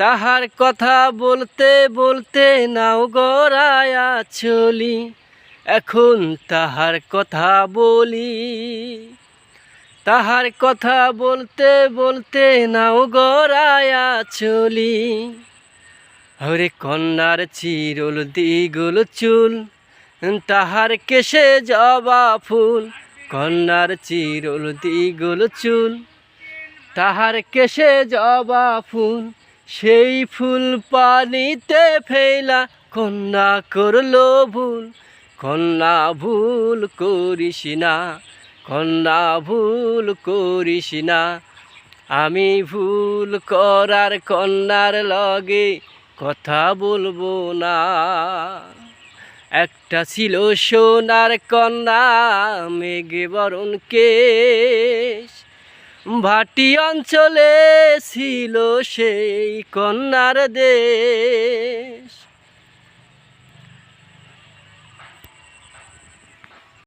তাহার কথা বলতে বলতে নাও গড়ায়া চলি এখন তাহার কথা বলি। তাহার কথা বলতে বলতে নাও গড়ায়া চলি হরে কন্যার চিরল দিগুল চুল, তাহার কেশে জবা ফুল, কন্যার চিরল দিগুল চুল, তাহার কেশে জবা ফুল সেই ফুল পানিতে ফেলা কন্যা করল ভুল। কন্যা ভুল করিস না, কন্যা ভুল করিস না। আমি ভুল করার কন্যার লগে কথা বলব না। একটা ছিল সোনার কন্যা মেঘে বরণ কেশ। ভাটি অঞ্চলে ছিল সেই কন্যার দেশ।